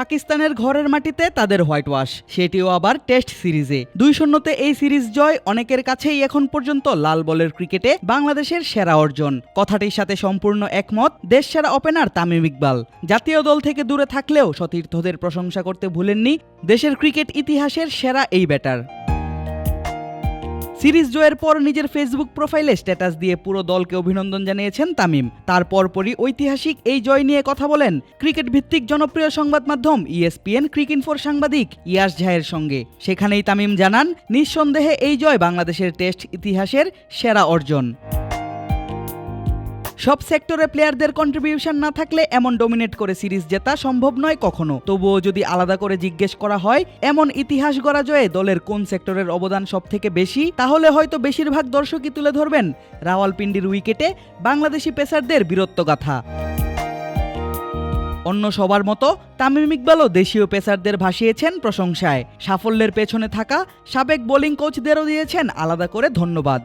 পাকিস্তানের ঘরের মাটিতে তাদের হোয়াইট ওয়াশ সেটিও আবার টেস্ট সিরিজে। দুই শূন্যতে এই সিরিজ জয়, অনেকের কাছেই এখন পর্যন্ত লাল বলের ক্রিকেটে বাংলাদেশের সেরা অর্জন। কথাটির সাথে সম্পূর্ণ একমত দেশ সেরা ওপেনার তামিম ইকবাল। জাতীয় দল থেকে দূরে থাকলেও সতীর্থদের প্রশংসা করতে ভুলেননি দেশের ক্রিকেট ইতিহাসের সেরা এই ব্যাটার। সিরিজ জয়ের পর নিজের ফেসবুক প্রোফাইলে স্ট্যাটাস দিয়ে পুরো দলকে অভিনন্দন জানিয়েছেন তামিম। তার পরপরই ঐতিহাসিক এই জয় নিয়ে কথা বলেন ক্রিকেট ভিত্তিক জনপ্রিয় সংবাদ মাধ্যম ইএসপিএন ক্রিক ইনফোর সাংবাদিক ইয়াস ঝায়ের সঙ্গে। সেখানেই তামিম জানান, নিঃসন্দেহে এই জয় বাংলাদেশের টেস্ট ইতিহাসের সেরা অর্জন। সব সেক্টরে প্লেয়ারদের কন্ট্রিবিউশন না থাকলে এমন ডোমিনেট করে সিরিজ জেতা সম্ভব নয় কখনো। তবুও যদি আলাদা করে জিজ্ঞেস করা হয়, এমন ইতিহাস গড়া জয়ে দলের কোন সেক্টরের অবদান সব থেকে বেশি? তাহলে হয়তো বেশিরভাগ দর্শকই তুলে ধরবেন রাওয়ালপিন্ডির উইকেটে বাংলাদেশি পেসারদের বীরত্বগাথা অন্য সবার মতো তামিম ইকবালও দেশীয় পেসারদের ভাসিয়েছেন প্রশংসায়। সাফল্যের পেছনে থাকা সাবেক বোলিং কোচদেরও দিয়েছেন আলাদা করে ধন্যবাদ।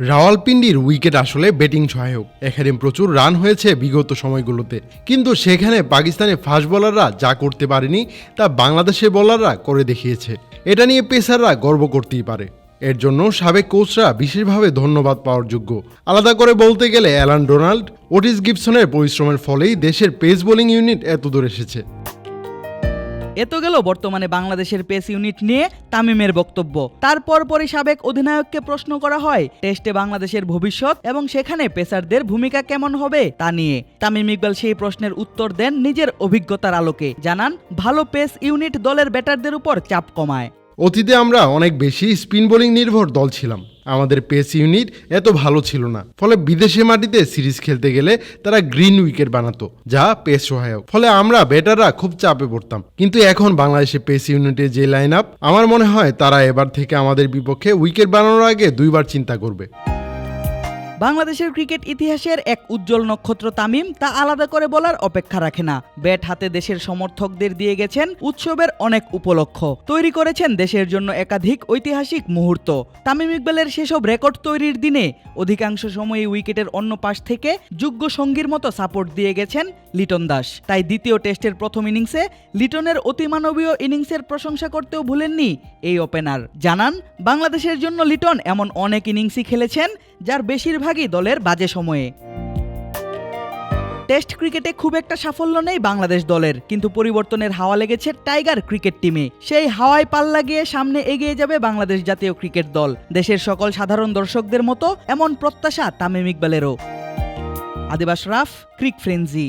রাওয়ালপিন্ডির উইকেট আসলে ব্যাটিং সহায়ক। এখানে প্রচুর রান হয়েছে বিগত সময়গুলোতে। কিন্তু সেখানে পাকিস্তানের ফাস্ট বোলাররা যা করতে পারেনি, তা বাংলাদেশের বোলাররা করে দেখিয়েছে। এটা নিয়ে পেসাররা গর্ব করতেই পারে। এর জন্য সাবেক কোচরা বিশেষভাবে ধন্যবাদ পাওয়ার যোগ্য। আলাদা করে বলতে গেলে অ্যালান ডোনাল্ড, ওটিস গিবসনের পরিশ্রমের ফলেই দেশের পেস বোলিং ইউনিট এত দূর এসেছে। এত গেল বর্তমানে বাংলাদেশের পেস ইউনিট নিয়ে তামিমের বক্তব্য। তারপর পরই সাবেক অধিনায়ককে প্রশ্ন করা হয়, টেস্টে বাংলাদেশের ভবিষ্যৎ এবং সেখানে পেসারদের ভূমিকা কেমন হবে তা নিয়ে। তামিম ইকবাল সেই প্রশ্নের উত্তর দেন নিজের অভিজ্ঞতার আলোকে। জানান, ভালো পেস ইউনিট দলের ব্যাটারদের উপর চাপ কমায়। অতীতে আমরা অনেক বেশি স্পিন বোলিং নির্ভর দল ছিলাম। আমাদের পেস ইউনিট এত ভালো ছিল না। ফলে বিদেশি মাটিতে সিরিজ খেলতে গেলে তারা গ্রিন উইকেট বানাতো, যা পেস সহায়ক। ফলে আমরা ব্যাটাররা খুব চাপে পড়তাম। কিন্তু এখন বাংলাদেশে পেস ইউনিটের যে লাইন আপ আমার মনে হয় তারা এবার থেকে আমাদের বিপক্ষে উইকেট বানানোর আগে দুইবার চিন্তা করবে। বাংলাদেশের ক্রিকেট ইতিহাসের এক উজ্জ্বল নক্ষত্র তামিম তা আলাদা করে বলার অপেক্ষা রাখে না। ব্যাট হাতে দেশের সমর্থকদের দিয়ে গেছেন উৎসবের অনেক উপলক্ষ। তৈরি করেছেন দেশের জন্য একাধিক ঐতিহাসিক মুহূর্ত। তামিম ইকবালের সেসব রেকর্ড তৈরির দিনে অধিকাংশ সময়ই উইকেটের অন্য পাশ থেকে যোগ্য সঙ্গীর মতো সাপোর্ট দিয়ে গেছেন লিটন দাস। তাই দ্বিতীয় টেস্টের প্রথম ইনিংসে লিটনের অতিমানবীয় ইনিংসের প্রশংসা করতেও ভুলেননি এই ওপেনার। জানান, বাংলাদেশের জন্য লিটন এমন অনেক ইনিংসই খেলেছেন, যার বেশিরভাগই দলের বাজে সময়ে। টেস্ট ক্রিকেটে খুব একটা সাফল্য নেই বাংলাদেশ দলের, কিন্তু পরিবর্তনের হাওয়া লেগেছে টাইগার ক্রিকেট টিমে। সেই হাওয়ায় পাল্লা গিয়ে সামনে এগিয়ে যাবে বাংলাদেশ জাতীয় ক্রিকেট দল। দেশের সকল সাধারণ দর্শকদের মতো এমন প্রত্যাশা তামিম ইকবালেরও। আদিবাস রাফ, ক্রিক ফ্রেন্জি